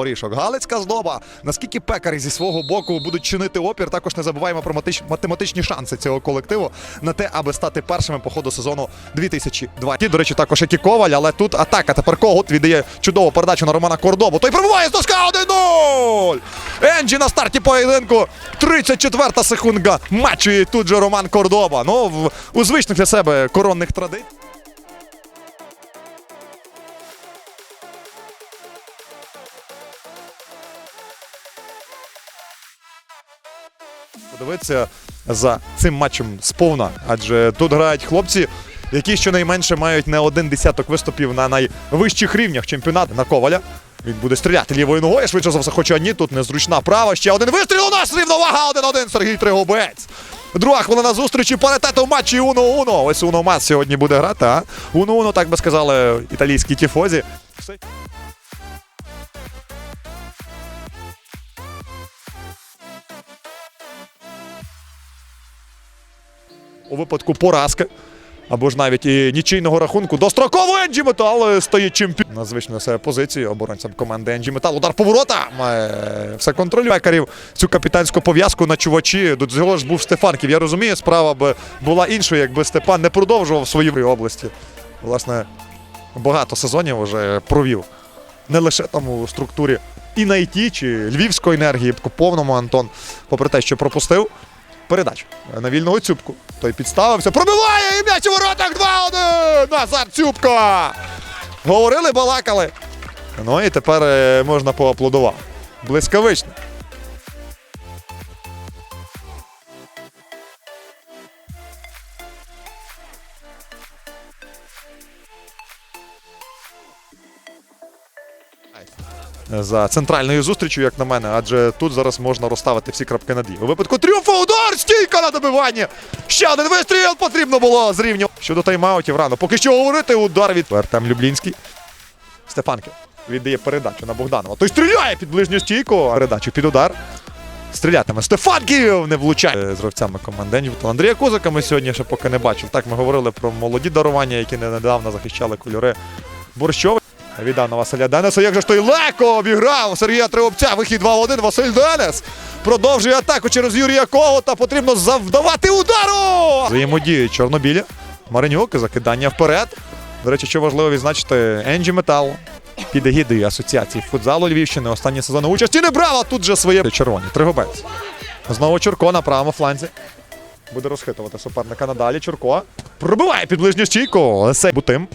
Порішок. Галицька здоба. Наскільки пекарі зі свого боку будуть чинити опір, також не забуваємо про математичні шанси цього колективу на те, аби стати першими по ходу сезону 2020. До речі, також як і Коваль, але тут атака. Тепер Когут віддає чудову передачу на Романа Кордобу. Той пробиває з доска 1-0! Енджі на старті поєдинку. 34-та секунда матчу. І тут же Роман Кордоба. Ну, у звичних для себе коронних традицій. Подивитися за цим матчем сповна, адже тут грають хлопці, які щонайменше мають не один десяток виступів на найвищих рівнях чемпіонату на коваля. Він буде стріляти лівою ногою, швидше за все, хоча ні, тут незручна права. Ще один вистріл у нас рівновага 1-1 Сергій Тригубець. Друга хвилина зустрічі паритету в матчі Уно-Уно. Ось Уно Мас сьогодні буде грати, а? Уно-Уно, так би сказали італійські тіфозі. У випадку поразки. Або ж навіть і нічийного рахунку достроково Енджі Метал стає чемпіоном. На звичну себе позицію оборонцям команди Енджі Метал. Удар поворота. Е, Все контролює. Пекарів цю капітанську пов'язку на чувачі. До цього ж був Стефанків. Я розумію, справа би була іншою, якби Степан не продовжував свої області. Власне, багато сезонів вже провів. Не лише там у структурі і на ІТ, чи Львівської енергії, по повному Антон, попри те, що пропустив. Передача на вільного Цюбку. Той підставився, пробиває і м'яч у воротах 2-1! Назар Цюбко! Говорили, балакали. Ну і тепер е, можна поаплодувати. Блискавично. за центральною зустрічю, як на мене, адже тут зараз можна розставити всі крапки над «і». У випадку тріумфу! Стійка на добивання! Ще один вистріл потрібно було зрівнювати. Щодо тайм-аутів рано. Поки що говорити удар від Артем Люблінський. Стефанків віддає передачу на Богданова. Той стріляє під ближню стійку. Передачу під удар. Стрілятиме Стефанків не влучає з гравцями команди Енджівтон. Андрія Козака ми сьогодні ще поки не бачив. Так ми говорили про молоді дарування, які недавно захищали кольори Борщова. Віддав Василя Денеса. Як же ж той легко обіграв Сергія Триобця. Вихід 2-1. Василь Денес продовжує атаку через Юрія Когота. Потрібно завдавати удару. Взаємодіють чорнобілі. Маринюк, закидання вперед. До речі, що важливо відзначити, Енджі Метал під егідою асоціації футзалу Львівщини. Останні сезони участі не брала тут же своє червоні. Тригобець. Знову Чурко на правому фланзі. Буде розхитувати суперника надалі. Чурко пробиває під ближню стійку. Олесей Бутим.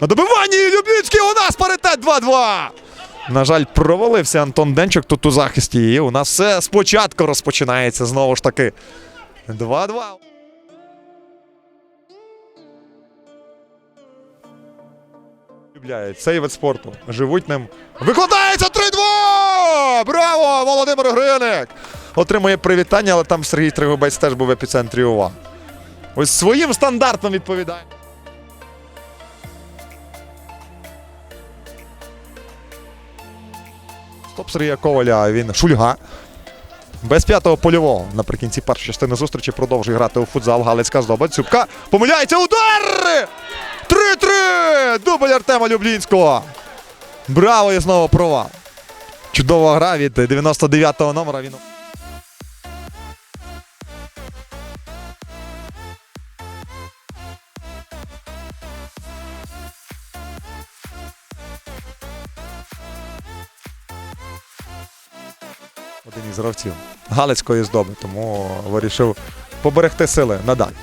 На добиванні Любінський у нас паритет 2-2. На жаль, провалився Антон Денчик тут у захисті. І у нас все спочатку розпочинається знову ж таки. 2-2. Любляють цей вид спорту. Живуть ним. Викладається 3-2! Браво! Володимир Гриник! Отримує привітання, але там Сергій Тригубець теж був в епіцентрі уваги. Ось своїм стандартом відповідає. Стоп Сергія Коваля, він шульга. Без п'ятого польового наприкінці першої частини зустрічі продовжує грати у футзал. Галицька здоба. Цюбка. Помиляється удар! 3-3! Дубль Артема Люблінського. Браво і знову провал. Чудова гра від 99-го номера. Він... один із гравців Галицької здоби, тому вирішив поберегти сили надалі.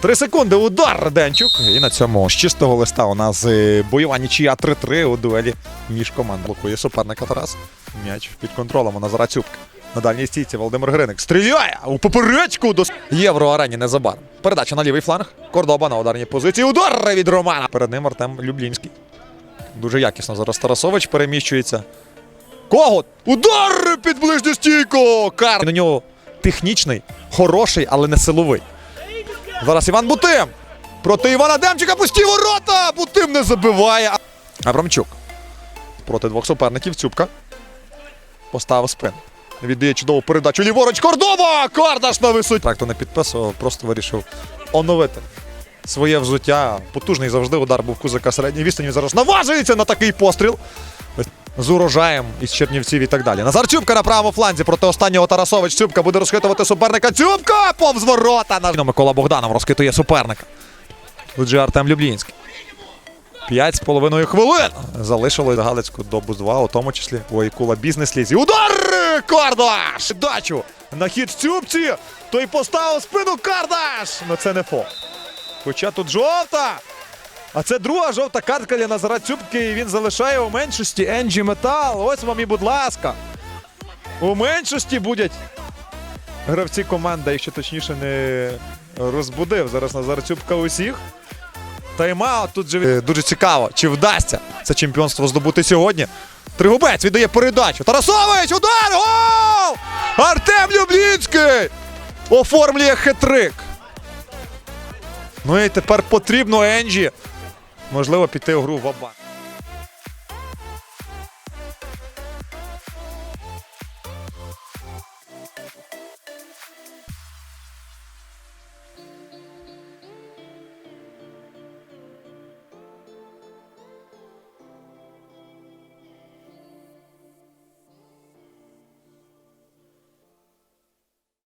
Три секунди, удар Денчук. І на цьому з чистого листа у нас е, бойова нічия 3-3 у дуелі між командами. Блокує суперника Тарас. М'яч під контролем у Назара Цюбка. На дальній стійці Володимир Гриник стріляє у поперечку до Євроарені незабаром. Передача на лівий фланг. Кордоба на ударній позиції. Удар від Романа. Перед ним Артем Люблінський. Дуже якісно зараз Тарасович переміщується. Когут! Удар під ближню стійку! Кар. На нього технічний, хороший, але не силовий. Зараз Іван Бутим. Проти Івана Демчика пусті ворота! Бутим не забиває. Абрамчук. Проти двох суперників Цюбка. Поставив спин. Віддає чудову передачу. Ліворуч Кордова! Кардаш на висоті. Так, то не підписував, просто вирішив оновити своє взуття. Потужний завжди удар був кузика середньої відстані. Зараз наважується на такий постріл. З урожаєм із Чернівців і так далі. Назар Цюбка на правому фланзі проти останнього Тарасович. Цюбка буде розхитувати суперника. Цюбка! Повз ворота! На... Микола Богданов розхитує суперника. Тут же Артем Люблінський. П'ять з половиною хвилин. Залишилось Галицьку до Буздва, у тому числі у Айкула бізнес-лізі. Удар! Кардаш! Дачу! На хід Цюбці! Той поставив спину Кардаш! Ну це не фол. Хоча тут жовта! А це друга жовта картка для Назара Цюбки, і він залишає у меншості Енджі Метал. Ось вам і, будь ласка. У меншості будуть гравці команди, якщо точніше не розбудив зараз Назар Цюбка усіх. Тайм-аут тут же Е, дуже цікаво, чи вдасться це чемпіонство здобути сьогодні. Тригубець віддає передачу. Тарасович! Удар! Гол! Артем Люблінський! Оформлює хитрик. Ну і тепер потрібно Енджі. Можливо, піти у гру в Абан.